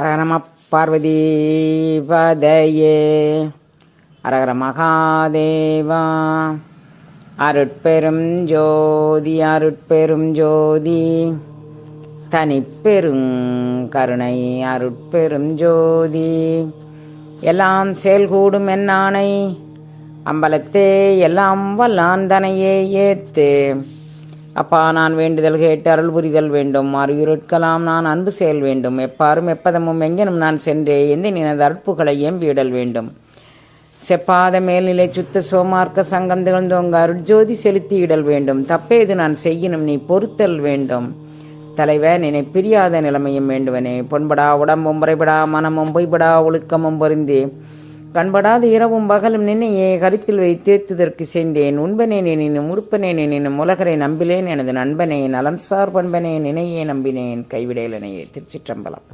அரகரம பார்வதி பதையே அரகர மகாதேவா. அருட்பெரும் ஜோதி அருட்பெரும் ஜோதி. தனிப்பெருங் கருணை அருட்பெரும் ஜோதி. எல்லாம் செயல்கூடும் என்னானை அம்பலத்தே எல்லாம் வல்லாந்தனையே ஏத்து. அப்பா நான் வேண்டுதல் கேட்டு அருள் புரிதல் வேண்டும். அறிவுருட்கலாம் நான் அன்பு செயல் வேண்டும். எப்பாரும் எப்பதமும் எங்கெனும் நான் சென்றே எந்த நினது அற்புகளை ஏம்பிவிடல் வேண்டும். செப்பாத மேல்நிலை சுத்த சோமார்க்க சங்கம் திகழ்ந்தோங்க அருட்ஜோதி செலுத்தியிடல் வேண்டும். தப்பேது நான் செய்யினும் நீ பொறுத்தல் வேண்டும். தலைவன் என்னை பிரியாத நிலைமையும் வேண்டுவனே. பொன்படா உடம்பும் முறைபடா மனமும் பொய்படா ஒழுக்கமும் பொருந்தே. கண்படாத இரவும் பகலும் நின்னையே கருத்தில் வைத்தேத்துதற்கு செய்தேன் உண்பனே நினும் உடுப்பனே நினும் உலகரை நம்பிலேன் எனது நண்பனே நலம் சார் பண்பனே நினையே நம்பினேன் கைவிடேலனையே திருச்சிற்றம்பலம்.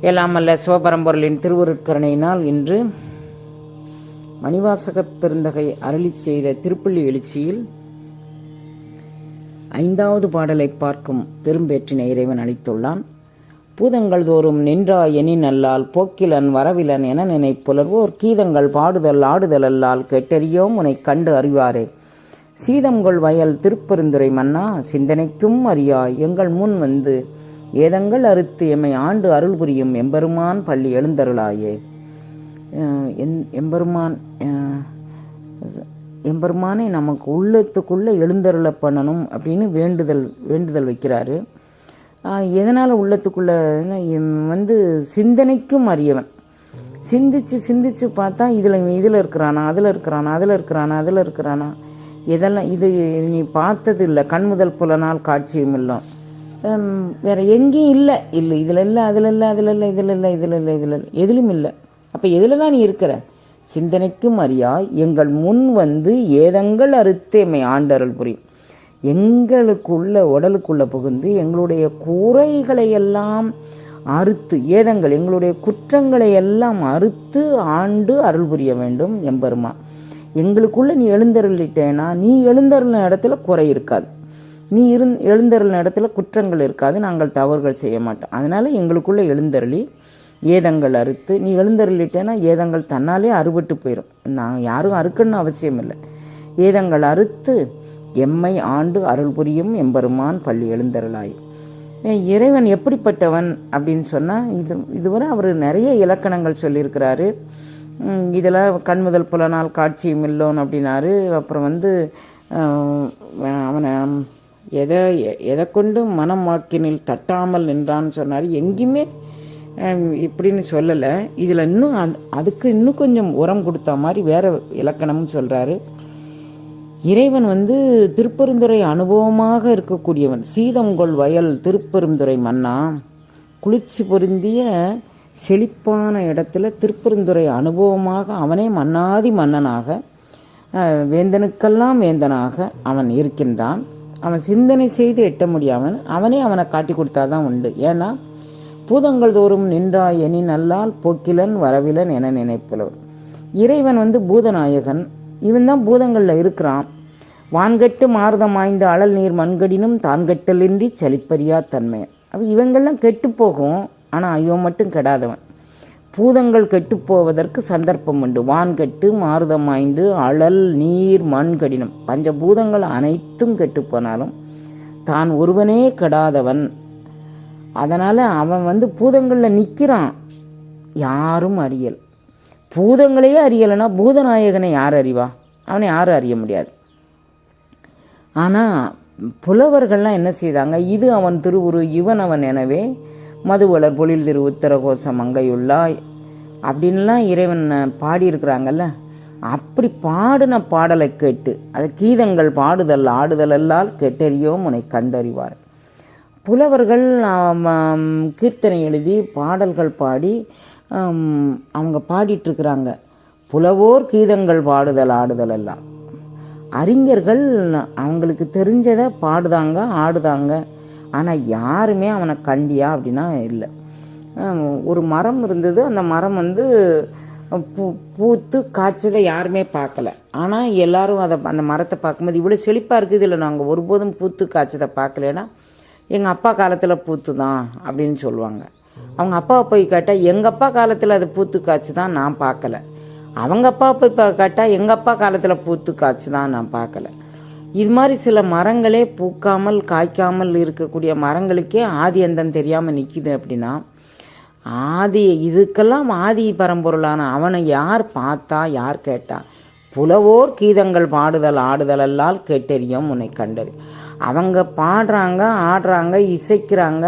எல்லாம் அல்ல சிவபரம்பொருளின் திருவருட்கரணையினால் இன்று மணிவாசக பெருந்தகை அருளிச் செய்த திருப்பள்ளி எழுச்சியில் ஐந்தாவது பாடலை பார்க்கும் பெரும்பேற்றினை இறைவன் அளித்துள்ளான். பூதங்கள் தோறும் நின்றா எனின் அல்லால் போக்கிலன் வரவிலன் என நினைப்புலர்வோர் கீதங்கள் பாடுதல் ஆடுதல் அல்லால் கேட்டறியோம் உனை கண்டு அறிவாரே. சீதம்கொள் வயல் திருப்பெருந்துரை மன்னா சிந்தனைக்கும் அறியாய் எங்கள் முன் வந்து ஏதங்கள் அறுத்து எம்மை ஆண்டு அருள் புரியும் எம்பெருமான் பள்ளி எழுந்தருளாயே. என்- எம்பெருமான் எம்பெருமானை நமக்கு உள்ளத்துக்குள்ளே எழுந்தருள பண்ணணும் அப்படின்னு வேண்டுதல் வேண்டுதல் வைக்கிறாரு. எதனால் உள்ளத்துக்குள்ளே வந்து சிந்தனைக்கும் அறியவன் சிந்திச்சு சிந்திச்சு பார்த்தா இதில் இதில் இருக்கிறானா அதில் இருக்கிறானா அதில் இருக்கிறானா அதில் இருக்கிறானா. இதெல்லாம் இது நீ பார்த்தது இல்லை கண் முதல் புலனால் காட்சியும் இல்லை. வேறு வேற எங்கேயும் இல்லை. இல்லை இதில் இல்லை அதில் இல்லை அதில் இல்லை இதில் இல்லை இதில் இல்லை இதில் இல்லை. எதிலும் இல்லை. அப்போ எதில் தான் நீ இருக்கிற? சிந்தனைக்கும் அறியாய் எங்கள் முன் வந்து ஏதங்கள் அறுத்தேமை ஆண்டருள் புரியும். எங்களுக்குள்ள உடலுக்குள்ளே புகுந்து எங்களுடைய குறைகளை எல்லாம் அறுத்து ஏதங்கள் எங்களுடைய குற்றங்களை எல்லாம் அறுத்து ஆண்டு அருள் புரிய வேண்டும் எம்பெருமா. எங்களுக்குள்ள நீ எழுந்தருளிட்டேனா நீ எழுந்தருளின இடத்துல குறை இருக்காது. நீ இருந் எழுந்தருளின இடத்துல குற்றங்கள் இருக்காது நாங்கள் தவறுகள் செய்ய மாட்டோம். அதனால எங்களுக்குள்ள எழுந்தருளி ஏதங்கள் அறுத்து நீ எழுந்தருளிட்டேன்னா ஏதங்கள் தன்னாலே அறுபட்டு போயிடும் நான் யாரும் அறுக்கணும்னு அவசியம் இல்லை ஏதங்கள் அறுத்து எம்மை ஆண்டு அருள் புரியும் எம்பெருமான் பள்ளி எழுந்தருளாய். இறைவன் எப்படிப்பட்டவன் அப்படின்னு சொன்னால் இது இதுவரை அவர் நிறைய இலக்கணங்கள் சொல்லியிருக்கிறாரு. ம், இதில் கண்முதல் புலனால் காட்சியும் இல்லோன் அப்படின்னாரு. அப்புறம் வந்து அவனை எதை எதை கொண்டு மனம் வாக்கினில் தட்டாமல் நின்றான்னு சொன்னார். எங்கேயுமே இப்படின்னு சொல்லலை. இதில் இன்னும் அதுக்கு இன்னும் கொஞ்சம் உரம் கொடுத்த மாதிரி வேறு இலக்கணமும் சொல்கிறாரு இறைவன் வந்து திருப்பெருந்துறை அனுபவமாக இருக்கக்கூடியவன். சீதங்கொள் வயல் திருப்பெருந்துறை மன்னா குளிர்ச்சி பொருந்திய செழிப்பான இடத்துல திருப்பெருந்துறை அனுபவமாக அவனே மன்னாதி மன்னனாக வேந்தனுக்கெல்லாம் வேந்தனாக அவன் இருக்கின்றான். அவன் சிந்தனை செய்து எட்ட முடியாமல் அவனே அவனை காட்டி கொடுத்தாதான் உண்டு. ஏன்னா பூதங்கள் தோறும் நின்றாய் எனின் நல்லால் போக்கிலன் வரவிலன் என நினைப்புலவர் இறைவன் வந்து பூதநாயகன். இவன் தான் பூதங்களில் இருக்கிறான். வான்கட்டு மாறுதம் வாய்ந்த அழல் நீர் மண்கடினும் தான்கட்டலின்றி சலிப்பறியா தன்மை. அப்போ இவங்கெல்லாம் கெட்டு போகும். ஆனால் இவன் மட்டும் கெடாதவன். பூதங்கள் கெட்டு போவதற்கு சந்தர்ப்பம் உண்டு. வான்கட்டு மாறுதம் வாய்ந்து அழல் நீர் மண் கடினம் பஞ்சபூதங்கள் அனைத்தும் கெட்டு போனாலும் தான் ஒருவனே கெடாதவன். அதனால் அவன் வந்து பூதங்களில் நிற்கிறான் யாரும் அறியல். பூதங்களையே அறியலைன்னா பூதநாயகனை யார் அறிவா? அவனை யாரும் அறிய முடியாது. ஆனால் புலவர்கள்லாம் என்ன செய்தாங்க? இது அவன் திருவுரு இவன் அவன் எனவே மதுவளர் பொழில் திரு உத்தரகோச மங்கையுள்ளாய் அப்படின்லாம் இறைவன் பாடியிருக்கிறாங்கல்ல. அப்படி பாடின பாடலை கேட்டு அது கீதங்கள் பாடுதல் ஆடுதலெல்லால் அல்லால் உன்னை கண்டறிவார். புலவர்கள் கீர்த்தனை எழுதி பாடல்கள் பாடி அவங்க பாடிட்டுருக்குறாங்க. புலவோர் கீதங்கள் பாடுதல் ஆடுதல் எல்லாம். அறிஞர்கள் அவங்களுக்கு தெரிஞ்சதை பாடுதாங்க ஆடுதாங்க. ஆனால் யாருமே அவனை கண்டியா அப்படின்னா இல்லை. ஒரு மரம் இருந்தது அந்த மரம் வந்து பூ பூத்து காய்ச்சதை யாருமே பார்க்கல. ஆனால் எல்லாரும் அதை அந்த மரத்தை பார்க்கும்போது இவ்வளோ செழிப்பாக இருக்குது இல்லை நாங்கள் ஒருபோதும் பூத்து காய்ச்சதை பார்க்கலன்னா எங்கள் அப்பா காலத்தில் பூத்து தான் அப்படின்னு சொல்லுவாங்க. அவங்க அப்பாவை போய் கேட்டால் எங்கள் அப்பா காலத்தில் அது பூத்து காய்ச்சி தான் நான் பார்க்கல. அவங்க அப்பா போய் கேட்டால் எங்கள் அப்பா காலத்தில் பூத்து காய்ச்சி தான் நான் பார்க்கல. இது மாதிரி சில மரங்களே பூக்காமல் காய்க்காமல் இருக்கக்கூடிய மரங்களுக்கே ஆதி அந்தம் தெரியாமல் நிற்கிது அப்படின்னா ஆதி இதுக்கெல்லாம் ஆதி பரம்பொருளான அவனை யார் பார்த்தா யார் கேட்டா? புலவோர் கீதங்கள் பாடுதல் ஆடுதலெல்லாம் கேட்டறியும் உன்னை கண்டறி அவங்க பாடுறாங்க ஆடுறாங்க இசைக்கிறாங்க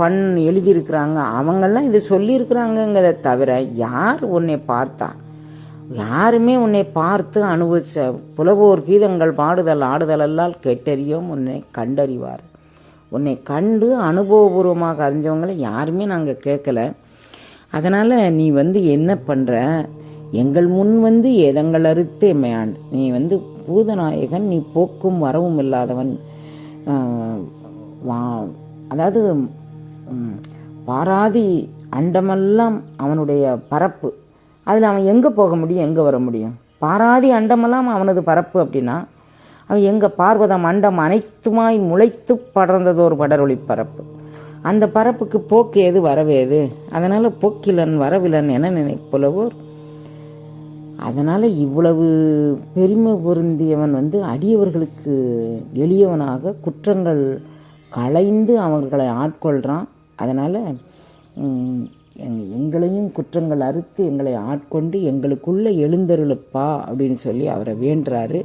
பண் எழுதியிருக்கிறாங்க. அவங்கெல்லாம் இது சொல்லியிருக்கிறாங்கங்கிறத தவிர யார் உன்னை பார்த்தா? யாருமே உன்னை பார்த்து அனுபவிச்ச புலவோர் கீதங்கள் பாடுதல் ஆடுதலெல்லாம் கெட்டறியும் உன்னை கண்டறிவார். உன்னை கண்டு அனுபவபூர்வமாக அறிஞ்சவங்களை யாருமே நாங்கள் கேட்கல. அதனால் நீ வந்து என்ன பண்ணுற எங்கள் முன் வந்து ஏதங்கள் அறுத்து எம்மையாண்டு நீ வந்து பூதநாயகன் நீ போக்கும் வரவும் இல்லாதவன். வா அதாவது பாராதி அண்டமெல்லாம் அவனுடைய பரப்பு. அதில் அவன் எங்கே போக முடியும் எங்கே வர முடியும்? பாராதி அண்டமெல்லாம் அவனது பரப்பு அப்படின்னா அவன் எங்கே பார்வதம் அண்டம் அனைத்துமாய் முளைத்து படர்ந்ததொரு படரொளி பரப்பு. அந்த பரப்புக்கு போக்கு எது வரவேது அதனால் போக்கிலன் வரவிலன் என நினைப்புலவோர் அதனால் இவ்வளவு பெருமை பொருந்தியவன் வந்து அடியவர்களுக்கு எளியவனாக குற்றங்கள் களைந்து அவர்களை ஆட்கொள்கிறான் அதனால் எங்களையும் குற்றங்கள் அறுத்து எங்களை ஆட்கொண்டு எங்களுக்குள்ளே எழுந்தருளுப்பா அப்படின்னு சொல்லி அவரை வேண்டுறாரு.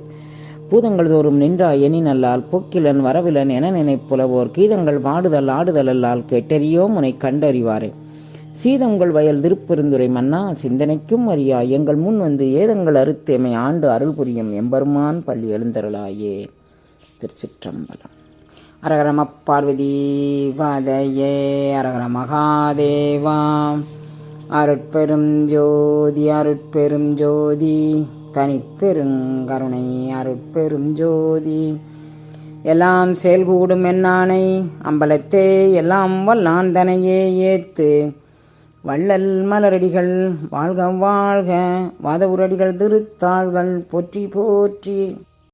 பூதங்கள் தோறும் நின்றா எனின் அல்லால் போக்கிலன் வரவிலன் என நினைப்புலவோர் கீதங்கள் பாடுதல் ஆடுதல் அல்லால் கேட்டறியோம் முனை கண்டறிவாரே. சீதங்கள் வயல் திருப்பெருந்துரை மன்னா சிந்தனைக்கும் அறியா எங்கள் முன் வந்து ஏதங்கள் அறுத்து எமை ஆண்டு அருள் புரியும் எம்பெருமான் பள்ளி எழுந்தருளாயே. திருச்சிற்றம்பலம். அரகரம பார்வதி வாதையே அரகர மகாதேவா. அருட்பெரும் ஜோதி அருட்பெரும் ஜோதி தனிப்பெருங்கருணை அருட்பெரும் ஜோதி. எல்லாம் செயல்கூடும் என்னானை அம்பலத்தே எல்லாம் வல்லான் தனையே ஏத்து. வள்ளல் மலரடிகள் வாழ்க வாழ்க வாத உரடிகள் திருத்தாள்கள் போற்றி போற்றி.